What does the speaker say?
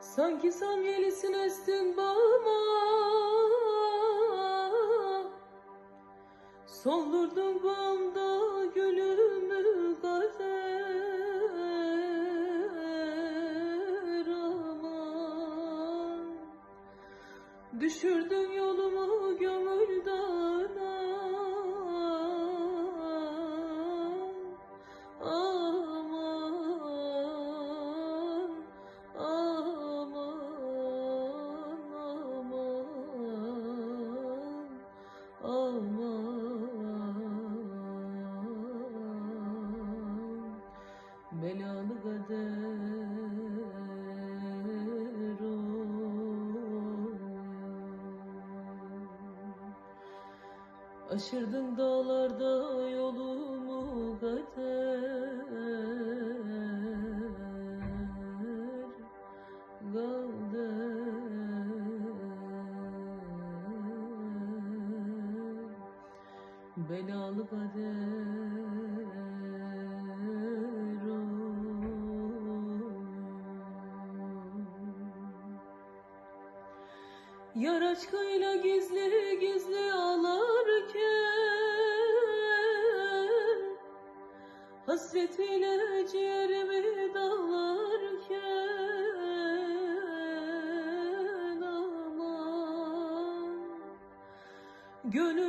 Sanki samyelisin estin bağıma. Soldurdun bağımda gülümü kader aman Düşürdün yolumu Belalı kader oy. Aşırdın dağlarda yolumu kader kader Belalı kader Yar aşkıyla gizli gizli ağlarken Hasretiyle ciğerimi dağlarken Aman Gönül